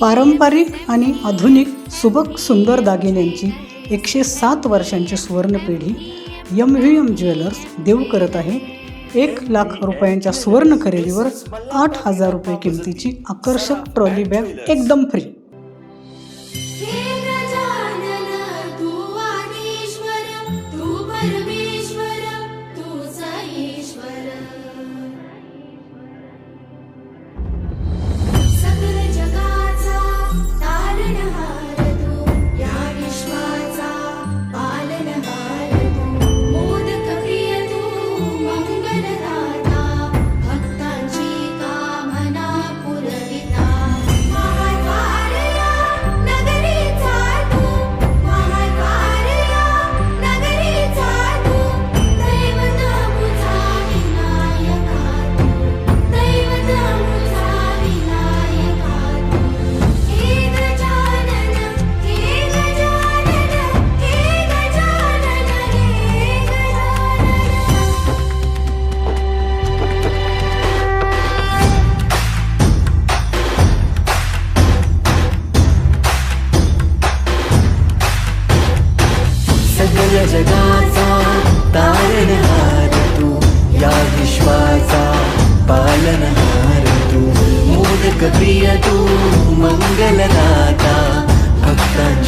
पारंपरिक आणि आधुनिक सुबक सुंदर दागिन्यांची एकशे सात वर्षांची सुवर्णपिढी यम व्ही एम ज्वेलर्स देऊ करत आहे. एक लाख रुपयांच्या सुवर्ण खरेदीवर आठ हजार रुपये किमतीची आकर्षक ट्रॉली बॅग एकदम फ्री सकल जगाचा तारणहार तू. या विश्वाचा पालनहार तू. मोदक प्रिय तू मंगलदाता भक्तांची